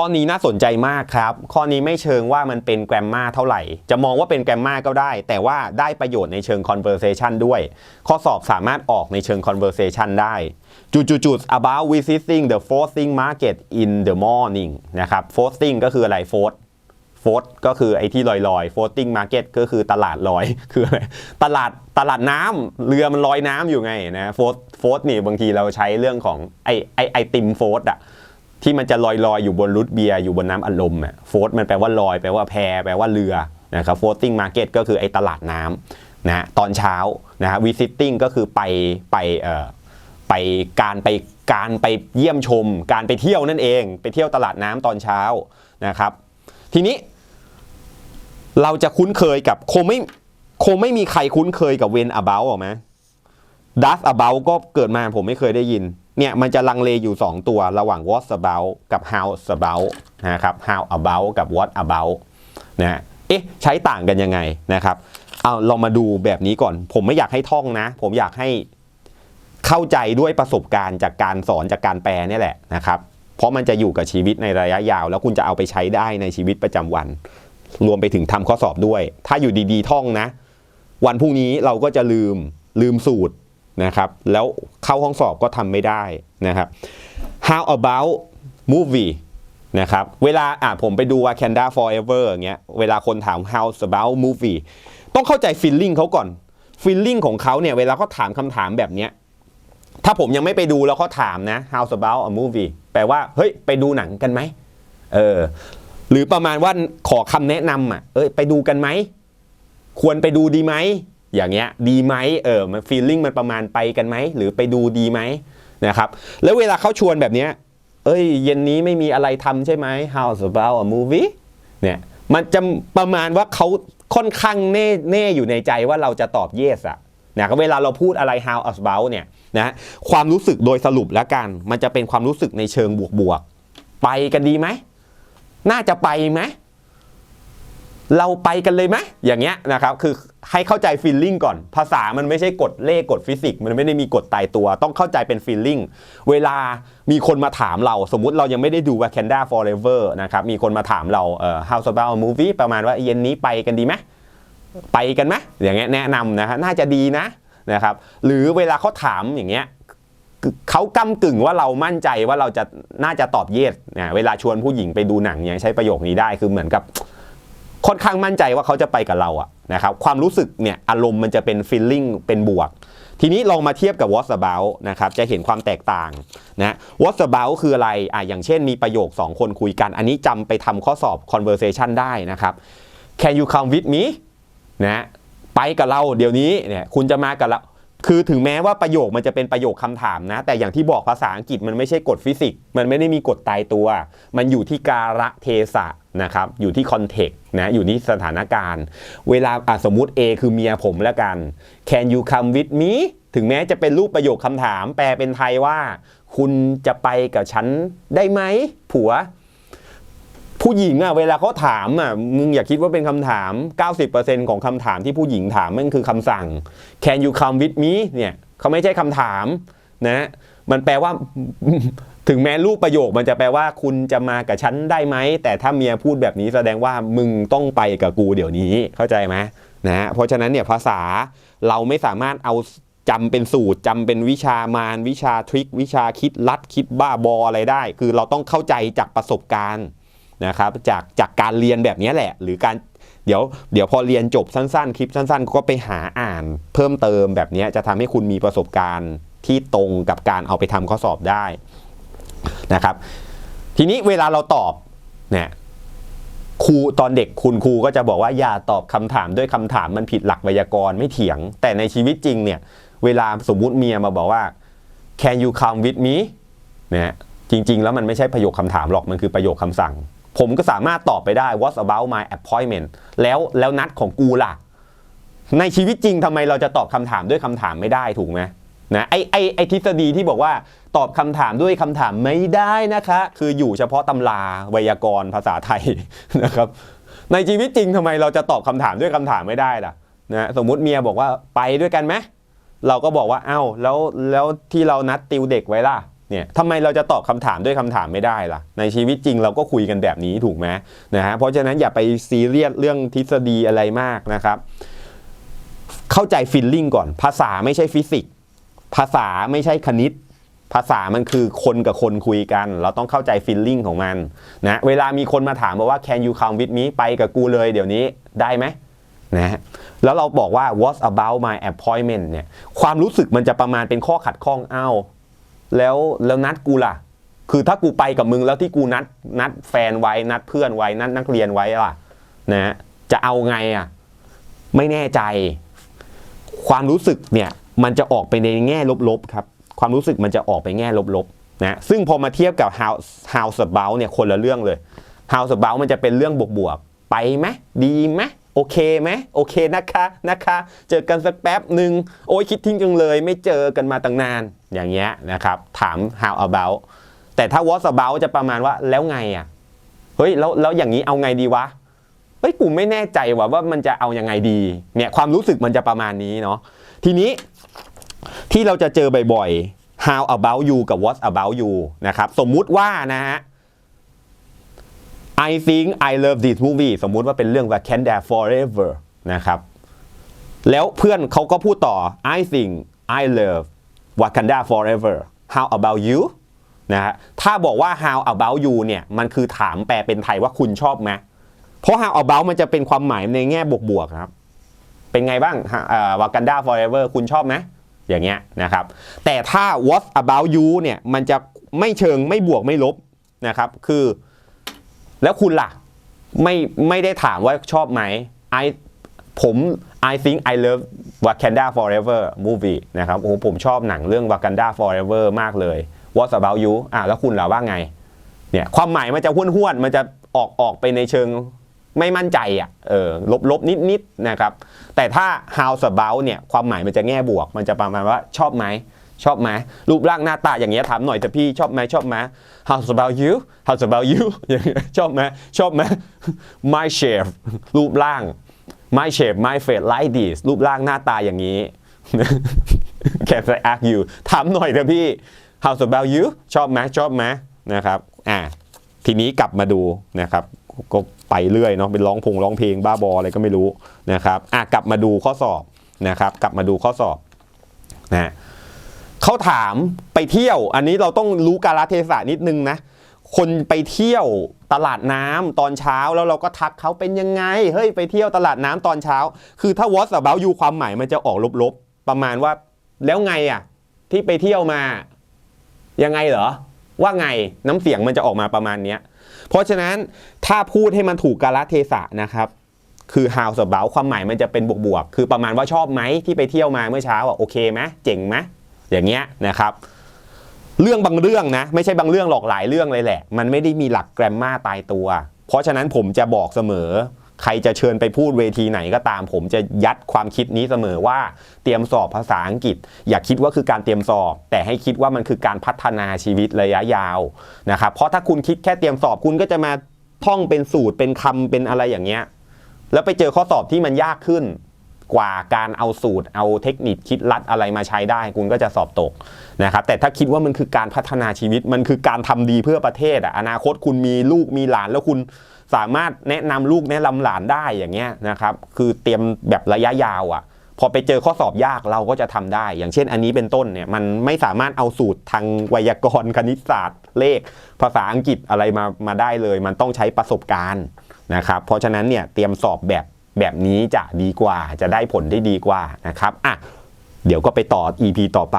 ข้อนี้น่าสนใจมากครับ ข้อนี้ไม่เชิงว่ามันเป็นแกรมมาเท่าไหร่ จะมองว่าเป็นแกรมมาก็ได้ แต่ว่าได้ประโยชน์ในเชิง conversation ด้วย ข้อสอบสามารถออกในเชิง conversation ได้จุดๆ about visiting the floating market in the morning นะครับ floating ก็คืออะไร float โฟสก็คือไอ้ที่ลอยลอย floating market ก็คือตลาดลอย คืออะไร ตลาดตลาดน้ำเรือมันลอยน้ำอยู่ไงนะโฟสโฟสนี่บางทีเราใช้เรื่องของไอไอไอติมโฟสอะ ที่มันจะลอยลอยอยู่บนรูทเบียร์อยู่บนน้ำอัดลมอะโฟสมันแปลว่าลอยแปลว่าแพแปลว่าเรือนะครับ floating market ก็คือไอ้ตลาดน้ำนะตอนเช้านะฮะ visiting ก็คือไปไปเอ่อไปการไปการไปเยี่ยมชม การไปเที่ยวนั่นเอง ไปเที่ยวตลาดน้ำตอนเช้านะครับ ทีนี้ เราจะคุ้นเคยกับคงไม่คงไม่มีใครคุ้นเคยกับ when about หรอกไหม does about ก็เกิดมาผมไม่เคยได้ยิน เนี่ยมันจะลังเลอยู่ 2 ตัวระหว่าง what about กับ how about นะครับ how about กับ what about นะเอ๊ะใช้ต่างกันยังไงนะครับเอาเรามาดูแบบนี้ก่อน ผมไม่อยากให้ท่องนะ ผมอยากให้เข้าใจด้วยประสบการณ์จากการสอนจากการแปลนี่แหละนะครับเพราะมันจะอยู่กับชีวิตในระยะยาว แล้วคุณจะเอาไปใช้ได้ในชีวิตประจำวัน รวมไปถึงทำข้อสอบด้วย ถ้าอยู่ดีๆท่องนะ วันพรุ่งนี้เราก็จะลืมลืมสูตร นะครับแล้วเข้าห้องสอบก็ทำไม่ได้นะครับ how about movie นะครับเวลาอะผมไปดู Wakanda Forever อย่างเงี้ยเวลาคนถาม how about movie ต้องเข้าใจ feeling เขาก่อน feeling ของเขาเนี่ยเวลาเขาถามคำถามแบบเนี้ยถ้าผมยังไม่ไปดูแล้วเขาถามนะ how about a movie แปลว่าเฮ้ยไปดูหนังกันไหมเออหรือประมาณว่าขอคำแนะนำอะเอ้ยไปดูกันไหมควรไปดูดีไหม อย่างเงี้ยดีไหมเออมัน feeling มันประมาณไปกันไหมหรือไปดูดีไหมนะครับแล้วเวลาเขาชวนแบบเนี้ยเอ้ยเย็นนี้ไม่มีอะไรทำใช่ไหม how about a movie เนี่ยมันจะประมาณว่าเขาค่อนข้างแน่แน่อยู่ในใจว่าเราจะตอบ yes อะนะเวลาเราพูดอะไร how about เนี่ยนะความรู้สึกโดยสรุปแล้วกัน มันจะเป็นความรู้สึกในเชิงบวกๆ ไปกันดีไหม น่าจะไปไหม เราไปกันเลยไหมอย่างเงี้ยนะครับคือให้เข้าใจฟีลลิ่งก่อน ภาษามันไม่ใช่กฎเลขกฎฟิสิกส์มันไม่ได้มีกฎตายตัว ต้องเข้าใจเป็นฟีลลิ่งเวลามีคนมาถามเรา สมมุติเรายังไม่ได้ดู Wakanda Forever นะครับมีคนมาถามเราเอ่อ How about a movie ประมาณว่าเย็นนี้ไปกันดีไหมไปกันไหมอย่างเงี้ยแนะนำนะฮะน่าจะดีนะนะครับหรือเวลาเขาถามอย่างเงี้ยเขากำกึ่งว่าเรามั่นใจว่าเราจะน่าจะตอบเยสนะเวลาชวนผู้หญิงไปดูหนังเนี่ยใช้ประโยคนี้ได้คือเหมือนกับ ค่อนข้างมั่นใจว่าเขาจะไปกับเราอะนะครับความรู้สึกเนี่ยอารมณ์มันจะเป็น feeling เป็นบวก ทีนี้ลองมาเทียบกับ what's about นะครับจะเห็นความแตกต่างนะ what's about คืออะไรอะอย่างเช่นมีประโยค 2 คนคุยกัน อันนี้จำไปทำข้อสอบ conversation ได้นะครับ can you come with me นะไปกับเราเดี๋ยวนี้เนี่ยคุณจะมากับเรา คือถึงแม้ว่าประโยคมันจะเป็นประโยคคำถามนะ แต่อย่างที่บอกภาษาอังกฤษมันไม่ใช่กฎฟิสิกส์มันไม่ได้มีกฎตายตัว มันอยู่ที่การะเทศะนะครับอยู่ที่คอนเทกต์นะอยู่ที่สถานการณ์ เวลาสมมุติ A คือเมียผมแล้วกัน can you come with me ถึงแม้จะเป็นรูปประโยคคำถาม แปลเป็นไทยว่า คุณจะไปกับฉันได้ไหมผัว ผู้หญิงอะเวลาเขาถามอะมึงอย่าคิดว่าเป็นคำถาม 90%ของคำถามที่ผู้หญิงถามมันคือคำสั่ง can you come with me เนี่ยเขาไม่ใช่คำถามนะมันแปลว่าถึงแม้รูปประโยคมันจะแปลว่าคุณจะมากับฉันได้ไหม แต่ถ้าเมียพูดแบบนี้แสดงว่ามึงต้องไปกับกูเดี๋ยวนี้เข้าใจไหมนะฮะเพราะฉะนั้นเนี่ยภาษาเราไม่สามารถเอาจำเป็นสูตรจำเป็นวิชามารวิชาทริควิชาคิดลัดคิดบ้าบออะไรได้ คือเราต้องเข้าใจจากประสบการณ์ นะครับจากจากการเรียนแบบนี้แหละ หรือการเดี๋ยวเดี๋ยวพอเรียนจบสั้นๆ คลิปสั้นๆ ก็ไปหาอ่านเพิ่มเติมแบบนี้จะทำให้คุณมีประสบการณ์ที่ตรงกับการเอาไปทำข้อสอบได้นะครับ ทีนี้เวลาเราตอบเนี่ยครูตอนเด็กคุณครูก็จะบอกว่าอย่าตอบคำถามด้วยคำถามมันผิดหลักไวยากรณ์ไม่เถียง แต่ในชีวิตจริงเนี่ยเวลาสมมุติเมียมาบอกว่า can you come with me เนี่ยจริง ๆ แล้วมันไม่ใช่ประโยคคำถามหรอกมันคือประโยคคำสั่ง ผมก็สามารถตอบไปได้ what's about my appointment แล้วแล้วนัดของกูล่ะ ในชีวิตจริงทำไมเราจะตอบคำถามด้วยคำถามไม่ได้ถูกไหมนะไอไอไอทฤษฎีที่บอกว่าตอบคำถามด้วยคำถามไม่ได้นะคะ คืออยู่เฉพาะตำราไวยากรณ์ภาษาไทยนะครับ ในชีวิตจริงทำไมเราจะตอบคำถามด้วยคำถามไม่ได้ล่ะนะสมมุติเมียบอกว่าไปด้วยกันไหมเราก็บอกว่าเอ้าแล้วแล้วที่เรานัดติวเด็กไว้ล่ะ เนี่ยทำไมเราจะตอบคำถามด้วยคำถามไม่ได้ล่ะ ในชีวิตจริงเราก็คุยกันแบบนี้ถูกไหมนะฮะเพราะฉะนั้นอย่าไปซีเรียสเรื่องทฤษฎีอะไรมากนะครับ เข้าใจฟิลลิ่งก่อน ภาษาไม่ใช่ฟิสิกส์ภาษาไม่ใช่คณิต ภาษามันคือคนกับคนคุยกัน เราต้องเข้าใจฟิลลิ่งของมันนะเวลามีคนมาถามบอกว่า can you come with me ไปกับกูเลยเดี๋ยวนี้ได้ไหมนะฮะแล้วเราบอกว่า what about my appointment เนี่ยความรู้สึกมันจะประมาณเป็นข้อขัดข้องอ้าว แล้วแล้วนัดกูล่ะ คือถ้ากูไปกับมึงแล้วที่กูนัดนัดแฟนไว้นัดเพื่อนไว้นัดนักเรียนไว้ล่ะนะฮะจะเอาไงอะไม่แน่ใจ ความรู้สึกเนี่ยมันจะออกไปในแง่ลบๆครับ ความรู้สึกมันจะออกไปแง่ลบๆนะซึ่งพอมาเทียบกับ how how about เนี่ยคนละเรื่องเลย how about มันจะเป็นเรื่องบวกๆไปไหมดีไหม โอเคไหมโอเคนะคะนะคะ เจอกันสักแป๊บหนึ่งโอ้ยคิดทิ้งจังเลย ไม่เจอกันมาตั้งนาน อย่างเงี้ยนะครับ ถาม how about แต่ถ้า what about จะประมาณว่าแล้วไงอะเฮ้ยแล้วแล้วอย่างนี้เอาไงดีวะเฮ้ยกูไม่แน่ใจว่าว่ามันจะเอายังไงดีเนี่ยความรู้สึกมันจะประมาณนี้เนาะทีนี้ที่เราจะเจอบ่อยๆ how about you กับ what about you นะครับ สมมุติว่านะฮะ I think I love this movie สมมุติว่าเป็นเรื่อง Wakanda Forever นะครับแล้วเพื่อนเขาก็พูดต่อ I think I love Wakanda Forever how about you นะฮะถ้าบอกว่า how about you เนี่ย มันคือถามแปลเป็นไทยว่าคุณชอบไหมเพราะ how about มันจะเป็นความหมายในแง่บวกๆครับ เป็นไงบ้างวากันดา forever คุณชอบไหมอย่างเงี้ยนะครับ แต่ถ้า what about you เนี่ย มันจะไม่เชิงไม่บวกไม่ลบนะครับ คือ แล้วคุณล่ะไม่ไม่ได้ถามว่าชอบไหม I ผม I think I love Wakanda Forever movie นะครับโอ้ผมชอบหนังเรื่อง Wakanda Forever มากเลย What about you อะแล้วคุณล่ะว่าไงเนี่ยความหมายมันจะห้วนๆมันจะออกออกไปในเชิงไม่มั่นใจอะเออลบลบนิดนิดนะครับ แต่ถ้า how about เนี่ยความหมายมันจะแง่บวก มันจะประมาณว่าชอบไหม ชอบไหมรูปร่างหน้าตาอย่างเงี้ยถามหน่อยแต่พี่ชอบไหมชอบไหม how about you how about you อย่างเงี้ยชอบไหมชอบไหม my shape รูปร่าง my shape my face like this รูปร่างหน้าตาอย่างนี้ Can I ask you ถามหน่อยเถอะพี่ how about you ชอบไหมชอบไหมนะครับอ่าทีนี้กลับมาดูนะครับก็ไปเรื่อยเนาะเป็นร้องพงร้องเพลงบ้าบออะไรก็ไม่รู้นะครับอะกลับมาดูข้อสอบนะครับ กลับมาดูข้อสอบนะ เขาถามไปเที่ยว อันนี้เราต้องรู้กาลเทศะนิดนึงนะ คนไปเที่ยวตลาดน้ำตอนเช้าแล้วเราก็ทักเขาเป็นยังไง เฮ้ยไปเที่ยวตลาดน้ำตอนเช้า คือถ้า what about you ความหมายมันจะออกลบๆ ประมาณว่า แล้วไงอะ ที่ไปเที่ยวมา ยังไงเหรอ ว่าไงน้ำเสียงมันจะออกมาประมาณเนี้ยเพราะฉะนั้นถ้าพูดให้มันถูกกาลเทศะนะครับคือ how about ความหมายมันจะเป็นบวกๆ คือประมาณว่าชอบไหมที่ไปเที่ยวมาเมื่อเช้าอะโอเคไหมเจ๋งไหม อย่างเงี้ยนะครับ เรื่องบางเรื่องนะ ไม่ใช่บางเรื่องหรอกหลายเรื่องเลยแหละ มันไม่ได้มีหลักแกรมมาตายตัว เพราะฉะนั้นผมจะบอกเสมอ ใครจะเชิญไปพูดเวทีไหนก็ตาม ผมจะยัดความคิดนี้เสมอว่าเตรียมสอบภาษาอังกฤษ อย่าคิดว่าคือการเตรียมสอบ แต่ให้คิดว่ามันคือการพัฒนาชีวิตระยะยาวนะครับเพราะถ้าคุณคิดแค่เตรียมสอบคุณก็จะมาท่องเป็นสูตรเป็นคำเป็นอะไรอย่างเงี้ยแล้วไปเจอข้อสอบที่มันยากขึ้น กว่าการเอาสูตร เอาเทคนิคคิดลัดอะไรมาใช้ได้ คุณก็จะสอบตกนะครับแต่ถ้าคิดว่ามันคือการพัฒนาชีวิตมันคือการทำดีเพื่อประเทศอะอนาคตคุณมีลูกมีหลานแล้วคุณสามารถแนะนำลูกแนะนำหลานได้อย่างเงี้ยนะครับคือเตรียมแบบระยะยาวอะพอไปเจอข้อสอบยากเราก็จะทำได้ อย่างเช่นอันนี้เป็นต้นเนี่ยมันไม่สามารถเอาสูตรทางไวยากรณ์คณิตศาสตร์เลข ภาษาอังกฤษอะไรมามาได้เลย มันต้องใช้ประสบการณ์นะครับเพราะฉะนั้นเนี่ยเตรียมสอบแบบ แบบนี้จะดีกว่าจะได้ผลได้ดีกว่านะครับอะเดี๋ยวก็ไปต่อ EP ต่อไป